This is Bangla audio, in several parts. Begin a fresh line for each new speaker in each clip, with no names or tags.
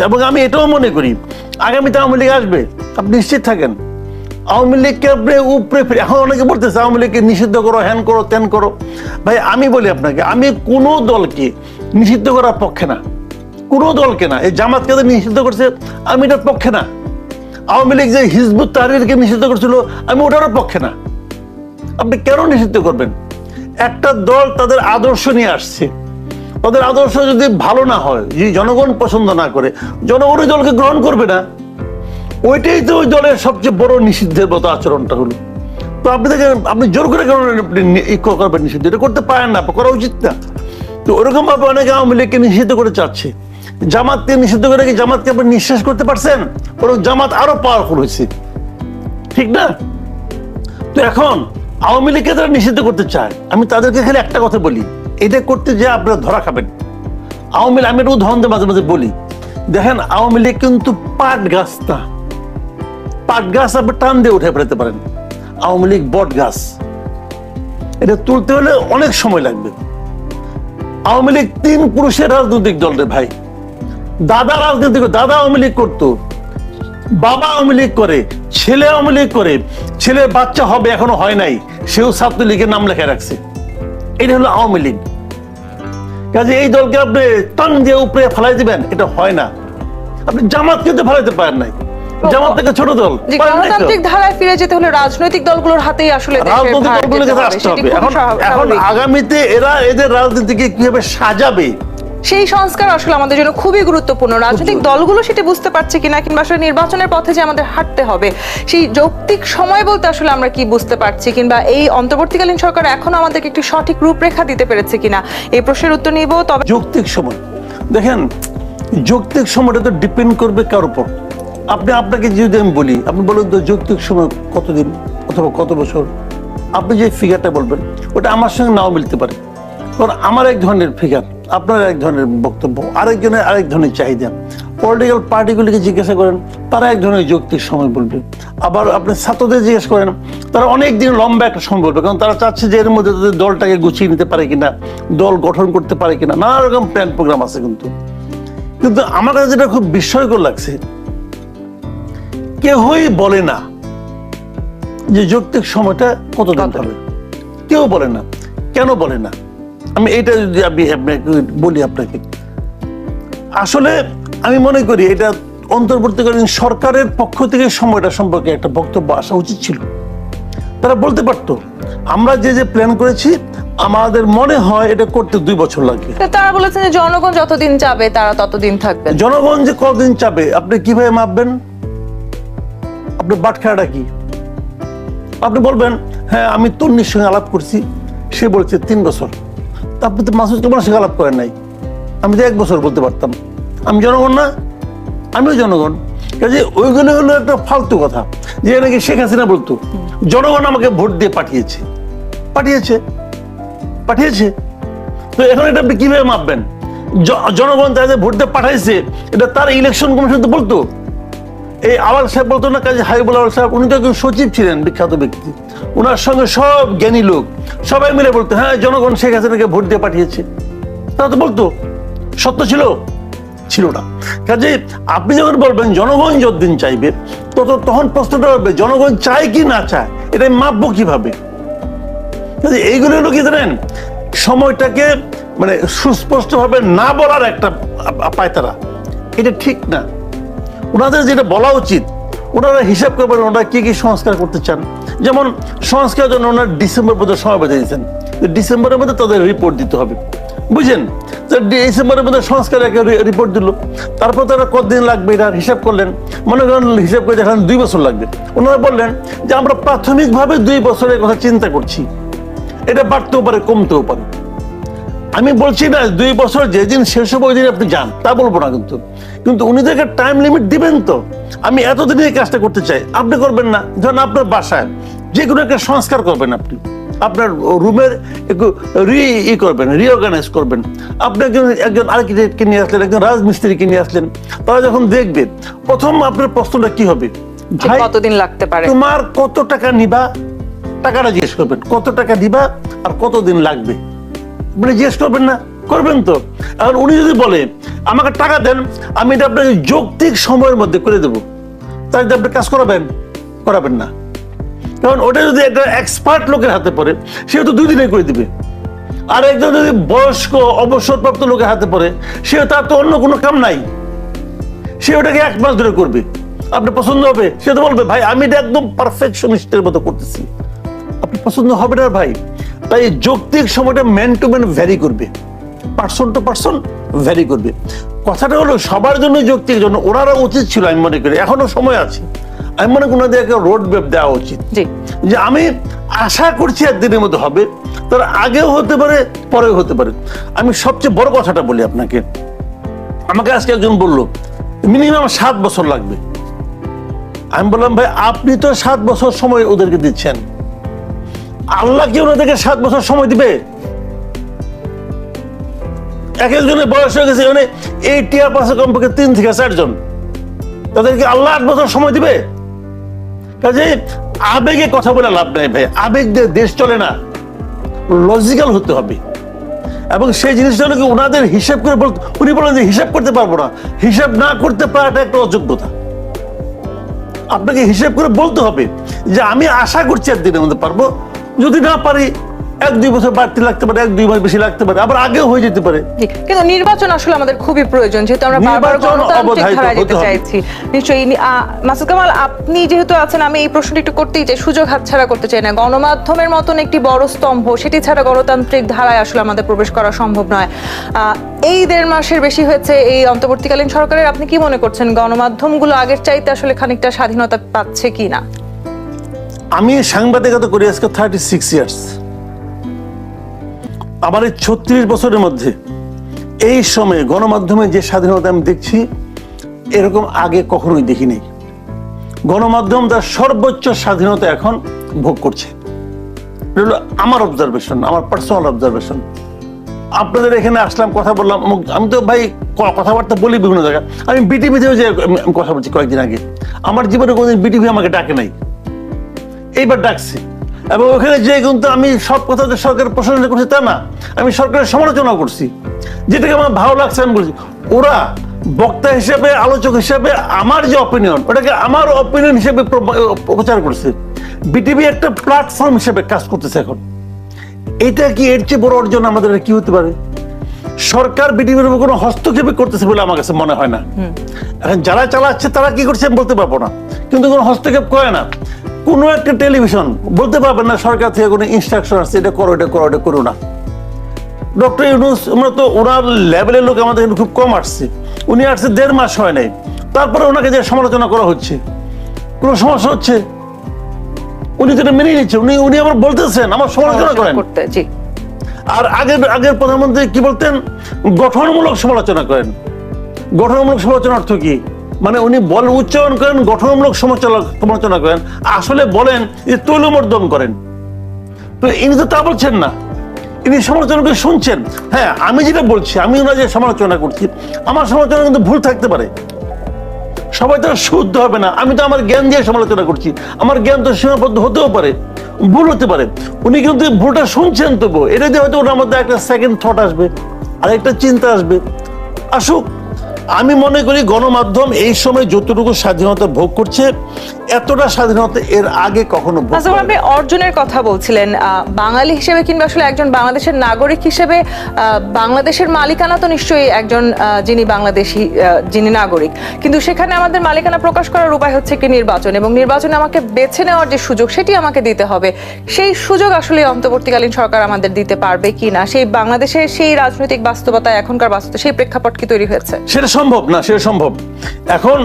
এবং আমি এটাও মনে করি আগামীতে আওয়ামী লীগ আসবে, আপনি নিশ্চিত থাকেন। আওয়ামী লীগকে আপনি উপরে ফিরে এখন অনেকে বলতেছে, আওয়ামী লীগকে নিষিদ্ধ করো, হ্যান করো, ত্যান করো। ভাই, আমি বলি আপনাকে, আমি কোনো দলকে নিষিদ্ধ করার পক্ষে না। কোনো দলকে না। এই জামাতকে যে নিষিদ্ধ করছে, আমি এটার পক্ষে না। আওয়ামী লীগ যে হিজবুত তাহরিরকে নিষিদ্ধ করছিল, আমি ওটারও পক্ষে না। আপনি কেন নিষিদ্ধ করবেন? একটা দল তাদের আদর্শ নিয়ে আসছে। তাদের আদর্শ যদি ভালো না হয়, যদি জনগণ পছন্দ না করে, জনগণ ওই দলকে গ্রহণ করবে না। ওইটাই তো ওই দলের সবচেয়ে বড় নিষিদ্ধের মতো আচরণটা হলো। তো আপনি দেখেন, আপনি জোর করে কেন আপনি করবেন নিষিদ্ধ? এটা করতে পারেন না, করা উচিত না। তো ওরকম ভাবে অনেকে আওয়ামী লীগকে নিষিদ্ধ করে চাচ্ছে। জামাতকে নিষিদ্ধ করে কি জামাতকে আপনি নিঃশ্বাস করতে পারছেন? বরং জামাত আরও পাওয়ারফুল হয়েছে। ঠিক না? তো এখন আওয়ামী লীগকে তারা নিষিদ্ধ করতে চায়। আমি তাদেরকে খালি একটা কথা বলি। এটা করতে যে আপনারা ধরা খাবেন। আওয়ামী আমি একটা উদাহরণ মাঝে মাঝে বলি। দেখেন, আওয়ামী লীগ কিন্তু পাট গাছ না পাট গাছ আপনি টান দিয়ে উঠে ফেলতে পারেন। আওয়ামী লীগ বট গাছ। এটা তুলতে হলে অনেক সময় লাগবে। আওয়ামী লীগ তিন পুরুষের রাজনৈতিক দল রে ভাই। দাদা রাজনীতি দাদা আওয়ামী লীগ করতো। বাবা আওয়ামী লীগ করে। ছেলে আওয়ামী লীগ করে। ছেলের বাচ্চা হবে এখনও হয় নাই। সেও ছাত্রলীগের নাম লেখা রাখছে। এটা হলো আওয়ামী লীগ। কাজে এই দলকে আপনি টান দিয়ে উপরে ফেলাই দিবেন এটা হয় না। আপনি জামাতকে তো ফেলাইতে পারেন নাই। জামাত থেকে ছোট দল।
গণতান্ত্রিক ধারায় ফিরে যেতে হলে রাজনৈতিক দলগুলোর হাতেই আসলে
রাজনৈতিক। আসতে হবে। এখন এখন আগামীতে এরা এদের রাজনীতিকে কীভাবে সাজাবে
সেই সংস্কার আসলে আমাদের জন্য খুবই গুরুত্বপূর্ণ। রাজনৈতিক দলগুলো সেটা বুঝতে পারছে কিনা কিংবা আসলে নির্বাচনের পথে যে আমাদের হাঁটতে হবে সেই যৌক্তিক সময় বলতে আসলে আমরা কি বুঝতে পারছি কিংবা এই অন্তর্বর্তীকালীন সরকার এখনও আমাদেরকে একটি সঠিক রূপরেখা দিতে পেরেছে কিনা এই প্রশ্নের উত্তর নিব। তবে
যৌক্তিক সময়। দেখেন যৌক্তিক সময়টা তো ডিপেন্ড করবে কার উপর। আপনি আপনাকে যদি আমি বলি আপনি বলুন তো যৌক্তিক সময় কতদিন অথবা কত বছর? আপনি যে ফিগারটা বলবেন ওটা আমার সঙ্গে নাও মিলতে পারে। কারণ আমার এক ধরনের ফিগার আপনার এক ধরনের বক্তব্য আরেকজনের আরেক ধরনের চাহিদা। পলিটিক্যাল পার্টিগুলিকে জিজ্ঞাসা করেন তারা এক ধরনের যৌক্তিক সময় বলবে। আবার আপনি ছাত্রদের জিজ্ঞেস করেন তারা অনেক দিন লম্বা একটা সময় বলবে কারণ তারা চাচ্ছে যে এর মধ্যে তাদের দলটাকে গুছিয়ে নিতে পারে কিনা দল গঠন করতে পারে কিনা নানা রকম প্ল্যান প্রোগ্রাম আছে কিন্তু। কিন্তু আমার কাছে যেটা খুব বিস্ময়কর লাগছে কেউই বলে না যে যৌক্তিক সময়টা
কত?
হবে কেউ বলে না। কেন বলে না? আমি এটা যদি আমি আপনাকে বলি আপনাকে আসলে আমি মনে করি এটা অন্তর্বর্তীকালীন সরকারের পক্ষ থেকে সময়টা সম্পর্কে একটা বক্তব্য আসা উচিত ছিল। তারা বলতে পারতো আমরা যে যে প্ল্যান করেছি আমাদের মনে হয় এটা করতে দুই বছর লাগবে
তারা বলেছেন যে জনগণ যতদিন যাবে তারা ততদিন থাকবে।
জনগণ যে কতদিন চাবে আপনি কীভাবে মাপবেন? আপনি বাটখারাটা কি? আপনি বলবেন হ্যাঁ আমি তন্নির সঙ্গে আলাপ করছি। সে বলছে তিন বছর। আপনি তো মাসুদ সঙ্গে আলাপ করেন নাই। আমি তো এক বছর বলতে পারতাম। আমি জনগণ না, আমিও জনগণ। কাজে ওইগুলো হলো একটা ফালতু কথা, যে নাকি শেখ হাসিনা বলতো, জনগণ আমাকে ভোট দিয়ে পাঠিয়েছে। পাঠিয়েছে। পাঠিয়েছে। তো এখন এটা আপনি কীভাবে মাপবেন? জনগণ তাদের ভোট দিয়ে পাঠাইছে, এটা তার ইলেকশন কমিশন তো বলতো। এই আওয়াল সাহেব বলতো না, কাজে হাবিবুল আওয়াল সাহেব, উনি তো একজন সচিব ছিলেন, বিখ্যাত ব্যক্তি। ওনার সঙ্গে সব জ্ঞানী লোক, সবাই মিলে বলতো হ্যাঁ জনগণ শেখ হাসিনাকে ভোট দিয়ে পাঠিয়েছে। তারা তো বলতো, সত্য ছিল? ছিল না। কাজে আপনি যখন বলবেন, জনগণ যতদিন চাইবে, তত তখন প্রশ্নটা হবে, জনগণ চায় কি না চায়? এটা মাপবো কীভাবে? এইগুলো হলো কি জানেন, সময়টাকে মানে সুস্পষ্টভাবে না বলার একটা আ- পায়তারা। এটা ঠিক না। ওনাদের যেটা বলা উচিত, ওনারা হিসাব করবেন ওনারা কি কি সংস্কার করতে চান। যেমন সংস্কার জন্য ওনারা ডিসেম্বর পর্যন্ত সময় বেঁধে দিয়েছেন। ডিসেম্বরের মধ্যে তাদের রিপোর্ট দিতে হবে। বুঝছেন তো ডিসেম্বরের মধ্যে সংস্কার একটা রিপোর্ট দিল। তারপর তারা কতদিন লাগবে এটা হিসাব করলেন? মনে করেন হিসাব করে দেখান দুই বছর লাগবে। ওনারা বললেন যে আমরা প্রাথমিকভাবে দুই বছরের কথা চিন্তা করছি। এটা বাড়তেও পারে, কমতেও পারে। আমি বলছি না দুই বছর যেদিন শেষ হবে ওই দিন আপনি যান তা বলব না কিন্তু। কিন্তু উনি দেখে টাইম লিমিট দিবেন তো। আমি এতদিনে এই কাজটা করতে চাই আপনি করবেন না। ধরেন আপনার বাসায় যে কোনো একটা সংস্কার করবেন আপনি। আপনার রুমের একটু রি ই করবেন রিঅর্গানাইজ করবেন। আপনি একজন একজন আর্কিটেক্টকে নিয়ে আসলেন একজন রাজমিস্ত্রিকে নিয়ে আসলেন তারা যখন দেখবেন প্রথম আপনার প্রশ্নটা কি হবে?
কতদিন লাগতে পারে?
তোমার কত টাকা নিবা? টাকাটা জিজ্ঞেস করবেন কত টাকা দিবা আর কতদিন লাগবে? মানে জিজ্ঞেস করবেন না, করবেন তো। এখন উনি যদি বলে, আমাকে টাকা দেন, আমি এটা আপনাকে যৌক্তিক সময়ের মধ্যে করে দেবো। তাই আপনি কাজ করাবেন করাবেন না। কারণ ওটা যদি একটা এক্সপার্ট লোকের হাতে পড়ে সে তো দুই দিনে করে দিবে। আর একজন যদি বয়স্ক, অবসরপ্রাপ্ত লোকের হাতে পড়ে সে তার তো অন্য কোনো কাম নাই। সে ওটাকে এক মাস ধরে করবে। আপনার পছন্দ হবে? সে তো বলবে, ভাই, আমি এটা একদম পারফেকশনিস্টের মতো করতেছি। আপনি পছন্দ হবে না, ভাই। তাই যৌক্তিক সময়টা ম্যান টু ম্যান ভ্যারি করবে। পার্সন টু পার্সন ভ্যারি করবে। কথাটা হলো সবার জন্য যৌক্তিক জন্য ওনারা উচিত ছিল আমি মনে করি এখনও সময় আছে। আমি মনে করি ওনাদের একটা রোড ম্যাপ দেওয়া উচিত। যে আমি আশা করছি একদিনের মধ্যে হবে তার আগেও হতে পারে পরেও হতে পারে। আমি সবচেয়ে বড় কথাটা বলি আপনাকে। আমাকে আজকে একজন বলল মিনিমাম সাত বছর লাগবে। আমি বললাম ভাই আপনি তো সাত বছর সময় ওদেরকে দিচ্ছেন। আল্লাহ কি ওনাদেরকে সাত বছর সময় দিবে? এক একজনের বয়স হয়ে গেছে মানে এই টিয়ার পাশে কমপক্ষে তিন থেকে চারজন। তাদেরকে আল্লাহ আট বছর সময় দিবে? কাজে আবেগে কথা বলে লাভ নাই ভাই, আবেগ দিয়ে দেশ চলে না লজিক্যাল হতে হবে। এবং সেই জিনিসটা নাকি ওনাদের হিসাব করে বল উনি বলেন যে হিসাব করতে পারব না। হিসাব না করতে পারাটা একটা অযোগ্যতা। আপনাকে হিসাব করে বলতে হবে যে আমি আশা করছি একদিনের মধ্যে পারব যদি না পারি এক দুই বছর বাড়তি লাগতে পারে এক দুই মাস বেশি লাগতে পারে আবার আগেও হয়ে যেতে পারে।
কিন্তু নির্বাচন আসলে আমাদের খুবই প্রয়োজন যেহেতু আমরা বারবার গণতান্ত্রিক ধারায় যেতে চাইছি। নিশ্চয়ই মাসুদ কামাল আপনি যেহেতু আছেন আমি এই প্রশ্নটি একটু করতেই চাই সুযোগ হাতছাড়া করতে চাই না। গণমাধ্যমের মতন একটি বড় স্তম্ভ সেটি ছাড়া গণতান্ত্রিক ধারায় আসলে আমাদের প্রবেশ করা সম্ভব নয়। আহ, এই দেড় মাসের বেশি হয়েছে এই অন্তর্বর্তীকালীন সরকারের আপনি কি মনে করছেন গণমাধ্যমগুলো আগের চাইতে আসলে খানিকটা স্বাধীনতা পাচ্ছে কি না
আমি সাংবাদিকতা করি আজকে থার্টি সিক্স ইয়ার্স আমার এই ছত্রিশ বছরের মধ্যে এই সময়ে গণমাধ্যমে যে স্বাধীনতা আমি দেখছি, এরকম আগে কখনোই দেখিনি। গণমাধ্যম তার সর্বোচ্চ স্বাধীনতা এখন ভোগ করছে। আমার অবজারভেশন আমার পার্সোনাল অবজারভেশন আপনাদের এখানে আসলাম, কথা বললাম আমি তো ভাই কথাবার্তা বলি বিভিন্ন জায়গায়। আমি বিটিভিতেও যে কথা বলছি কয়েকদিন আগে। আমার জীবনে কোনোদিন বিটিভি আমাকে ডাকে নাই। এইবার ডাকছি। এবং ওখানে যে কিন্তু আমি সব কথা যে সরকারের প্রশংসা করছি তা না আমি সরকারের সমালোচনা করছি। যেটাকে আমার ভালো লাগছে আমি বলছি ওরা বক্তা হিসেবে আলোচক হিসেবে আমার যে অপিনিয়ন ওটাকে আমার অপিনিয়ন হিসেবে প্রচার করছে। বিটিভি একটা প্ল্যাটফর্ম হিসেবে কাজ করতেছে এখন। এটা কি এর চেয়ে বড় অর্জন আমাদের কি হতে পারে? সরকার বিটিভির উপর কোনো হস্তক্ষেপ করতেছে বলে আমার কাছে মনে হয় না। এখন যারা চালাচ্ছে তারা কি করছে আমি বলতে পারব না। কিন্তু কোনো হস্তক্ষেপ করে না। কোনো একটা টেলিভিশন বলতে পারবেন না সরকার থেকে কোনো ইনস্ট্রাকশন আসছে এটা করো এটা করো এটা করো না। ডক্টর ইউনুস আমরা তো ওনার লেভেলের লোক আমাদের খুব কম আসছে। উনি আসছে দেড় মাস হয় নাই। তারপরে ওনাকে যে সমালোচনা করা হচ্ছে কোনো সমস্যা হচ্ছে? উনি যেটা মেনে নিচ্ছে। উনি উনি আবার বলতেছেন আমার সমালোচনা করেন। আর আগের আগের প্রধানমন্ত্রী কি বলতেন? গঠনমূলক সমালোচনা করেন। গঠনমূলক সমালোচনা অর্থ কি? মানে উনি বল উচ্চারণ করেন, গঠনমূলক সমালোচনা করেন। আসলে বলেন যে তৈলমর্দন করেন। তো ইনি তো তা বলছেন না। ইনি সমালোচনাকে শুনছেন। হ্যাঁ আমি যেটা বলছি, আমি ওনার যে সমালোচনা করছি, আমার সমালোচনা কিন্তু ভুল থাকতে পারে। সবাই তো শুদ্ধ হবে না। আমি তো আমার জ্ঞান দিয়ে সমালোচনা করছি। আমার জ্ঞান তো সীমাবদ্ধ হতেও পারে, ভুল হতে পারে। উনি কিন্তু ভুলটা শুনছেন তবু এটা দিয়ে হয়তো ওনার মধ্যে একটা সেকেন্ড থট আসবে আর একটা চিন্তা আসবে। আসুক। আমি মনে করি গণমাধ্যম এই সময় যতটুকু স্বাধীনতা ভোগ করছে এতটা স্বাধীনতা এর আগে কখনো।
আপনি অর্জনের কথা বলছিলেন বাঙালি হিসেবে কিংবা আসলে একজন বাংলাদেশের নাগরিক হিসেবে বাংলাদেশের মালিকানা তো নিশ্চয়ই একজন যিনি বাংলাদেশি যিনি নাগরিক। কিন্তু সেখানে আমাদের মালিকানা প্রকাশ করার উপায় হচ্ছে একটি নির্বাচন এবং নির্বাচনে আমাকে বেছে নেওয়ার যে সুযোগ সেটি আমাকে দিতে হবে। সেই সুযোগ আসলে অন্তর্বর্তীকালীন সরকার আমাদের দিতে পারবে কি না সেই বাংলাদেশের সেই রাজনৈতিক বাস্তবতা এখনকার বাস্তবতা সেই প্রেক্ষাপট কি তৈরি হয়েছে?
সেটা সম্ভব? না সেটা সম্ভব। এখন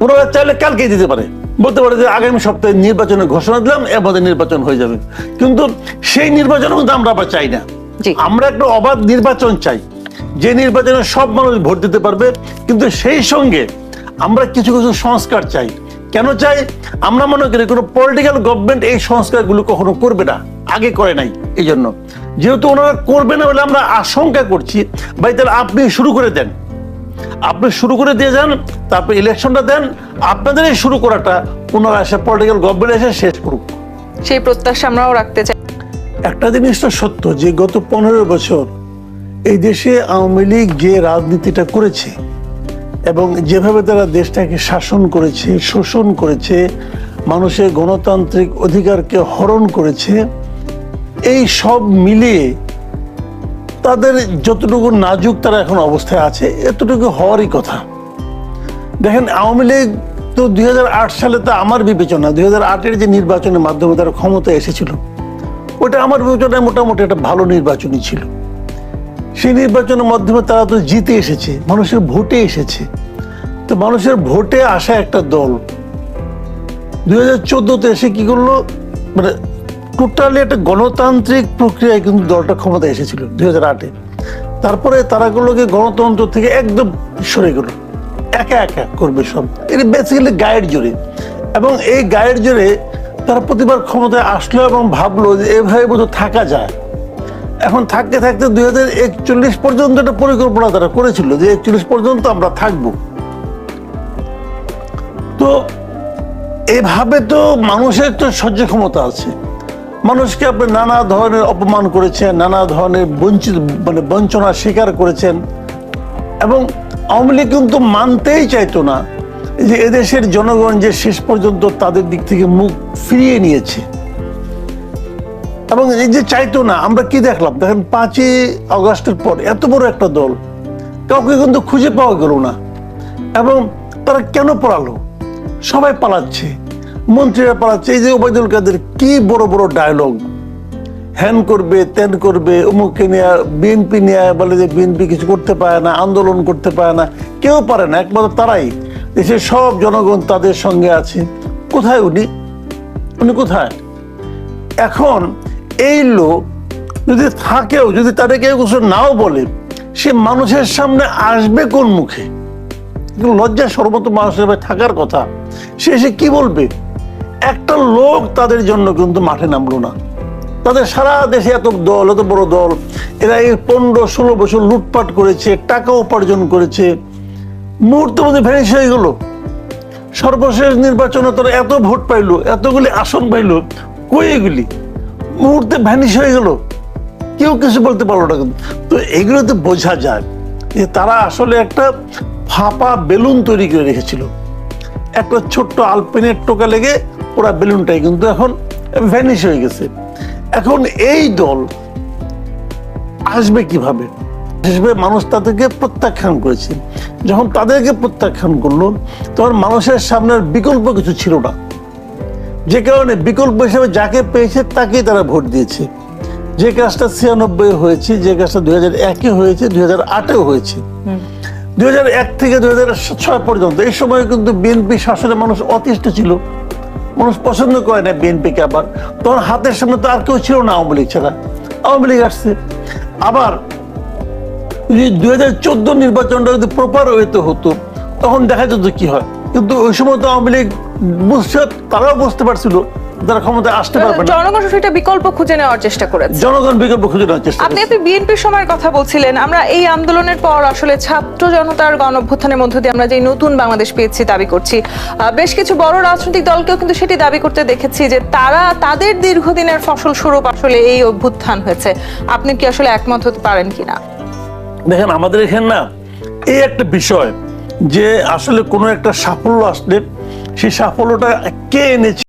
ওরা চাইলে কালকেই দিতে পারে। বলতে পারে যে আগামী সপ্তাহে নির্বাচনের ঘোষণা দিলাম এর মধ্যে নির্বাচন হয়ে যাবে। কিন্তু সেই নির্বাচন কিন্তু আমরা আবার চাই না। আমরা একটা অবাধ নির্বাচন চাই। যে নির্বাচনে সব মানুষ ভোট দিতে পারবে কিন্তু সেই সঙ্গে আমরা কিছু কিছু সংস্কার চাই। কেন চাই? আমরা মনে করি কোনো পলিটিক্যাল গভর্নমেন্ট এই সংস্কারগুলো কখনো করবে না। আগে করে নাই এই জন্য যেহেতু ওনারা করবে না বলে আমরা আশঙ্কা করছি ভাই তাহলে আপনি শুরু করে দেন। আপনি শুরু করে দিয়ে যান তারপর ইলেকশনটা দেন আপনাদের এই শুরু করাটা ওনারা এসে পলিটিক্যাল গভর্নমেন্ট এসে শেষ করুক।
সেই প্রত্যাশা আমরাও রাখতে চাই।
একটা জিনিস তো সত্য যে গত পনেরো বছর এই দেশে আওয়ামী লীগ যে রাজনীতিটা করেছে এবং যেভাবে তারা দেশটাকে শাসন করেছে শোষণ করেছে মানুষের গণতান্ত্রিক অধিকারকে হরণ করেছে এই সব মিলিয়ে তাদের যতটুকু নাজুক তারা এখন অবস্থায় আছে, এতটুকু হওয়ারই কথা। দেখেন, আওয়ামী লীগ তো দু হাজার আট সালে তো আমার বিবেচনা, দুই হাজার যে নির্বাচনের মাধ্যমে তারা ক্ষমতা এসেছিল, ওটা আমার বিবেচনায় মোটামুটি একটা ভালো নির্বাচনই ছিল। সেই নির্বাচনের মাধ্যমে তারা তো জিতে এসেছে, মানুষের ভোটে এসেছে। তো মানুষের ভোটে আসা একটা দল, দুই হাজার চোদ্দতে এসে কি করল? মানে টোটালি একটা গণতান্ত্রিক প্রক্রিয়ায় কিন্তু দলটা ক্ষমতা এসেছিল দুই হাজার আটে। তারপরে তারাগুলোকে গণতন্ত্র থেকে একদম সরে গেল। একা একা করবে সব। এটা বেসিক্যালি গায়ের জোরে। এবং এই গায়ের জোরে তারা প্রতিবার ক্ষমতায় আসলো এবং ভাবলো যে এভাবে বোধ থাকা যায়। এখন থাকতে থাকতে দুই হাজার একচল্লিশ পর্যন্ত একটা পরিকল্পনা তারা করেছিল যে একচল্লিশ পর্যন্ত আমরা থাকব। তো এভাবে তো মানুষের তো সহ্য ক্ষমতা আছে। মানুষকে আপনি নানা ধরনের অপমান করেছেন, নানা ধরনের বঞ্চিত মানে বঞ্চনা স্বীকার করেছেন। এবং আওয়ামী লীগ কিন্তু মানতেই চাইতো না যে এদেশের জনগণ যে শেষ পর্যন্ত তাদের দিক থেকে মুখ ফিরিয়ে নিয়েছে। এবং এই যে চাইতো না, আমরা কি দেখলাম? দেখেন পাঁচই আগস্টের পর এত বড় একটা দল, কাউকে কিন্তু খুঁজে পাওয়া গেল না। এবং তারা কেন পড়ালো? সবাই পালাচ্ছে। মন্ত্রীরা পালাচ্ছে এই যে ওবায়দুল কাদের কি বড় বড় ডায়লগ হ্যান করবে ত্যান করবে অমুককে নিয়ে বিএনপি নিয়ে বলে যে বিএনপি কিছু করতে পারে না, আন্দোলন করতে পারে না, কেউ পারে না, একমাত্র তারাই। দেশের সব জনগণ তাদের সঙ্গে আছে। কোথায় উনি? উনি কোথায়? এখন এই লোক যদি থাকেও, যদি তাদের কেউ কিছু নাও বলে, সে মানুষের সামনে আসবে কোন মুখে? লজ্জা সর্বত মানুষের থাকার কথা। সে এসে কি বলবে? একটা লোক তাদের জন্য কিন্তু মাঠে নামলো না। তাদের সারা দেশে এত দল, এত বড় দল, এরা এই পনেরো, ষোলো বছর লুটপাট করেছে, টাকা উপার্জন করেছে। মুহূর্তে মধ্যে ভ্যানিশ হয়ে গেল। সর্বশেষ নির্বাচনে তারা এত ভোট পাইলো, এতগুলি আসন পাইলো, কই এগুলি? মুহূর্তে ভ্যানিশ হয়ে গেল। কেউ কিছু বলতে পারল না কিন্তু। তো এগুলো তো বোঝা যায় যে তারা আসলে একটা ফাঁপা বেলুন তৈরি করে রেখেছিল। একটা ছোট্ট আলপেনের টোকা লেগে ওরা বেলুনটাই কিন্তু এখন ভ্যানিশ হয়ে গেছে। এখন এই দল আসবে কীভাবে? আসবে মানুষ তাদেরকে প্রত্যাখ্যান করেছে। যখন তাদেরকে প্রত্যাখ্যান করল তখন মানুষের সামনে বিকল্প কিছু ছিল না। যে কারণে বিকল্প হিসেবে যাকে পেয়েছে তাকেই তারা ভোট দিয়েছে। যে কাজটা ছিয়ানব্বই হয়েছে যে কাজটা দুই হাজার একে হয়েছে দুই হাজার আটেও হয়েছে। দুই হাজার এক থেকে দুই হাজার ছয় পর্যন্ত এই সময় কিন্তু বিএনপি শাসনে মানুষ অতিষ্ঠ ছিল। মানুষ পছন্দ করে না বিএনপিকে আবার। তখন হাতের সামনে তো আর কেউ ছিল না আওয়ামী লীগ ছাড়া। আওয়ামী লীগ আসছে। আবার যদি দুই হাজার চোদ্দ নির্বাচনটা যদি প্রপার ওয়েতে হতো, তখন দেখা যেত কি হয়। কিন্তু ওই সময় তো আওয়ামী লীগ বুঝছে, তারাও বুঝতে পারছিল তারা ক্ষমতায় আসতে পারবে না।
জনগণ সেটা বিকল্প খুঁজে নেওয়ার চেষ্টা করেছে।
জনগণ বিকল্প খুঁজে নেওয়ার চেষ্টা
আপনি আপনি বিএনপির সময়ের কথা বলছিলেন আমরা এই আন্দোলনের পর আসলে ছাত্র জনতার গণ অভ্যুত্থানের মধ্য দিয়ে আমরা যে নতুন বাংলাদেশ পেয়েছি দাবি করছি। বেশ কিছু বড় রাজনৈতিক দলকেও কিন্তু সেটি দাবি করতে দেখেছি যে তারা তাদের দীর্ঘদিনের ফসল স্বরূপ আসলে এই অভ্যুত্থান হয়েছে। আপনি কি আসলে একমত হতে পারেন কিনা?
দেখেন আমাদের এখানে না এই একটা বিষয় যে আসলে কোনো একটা সাফল্য আসলে সেই সাফল্যটা কে এনেছে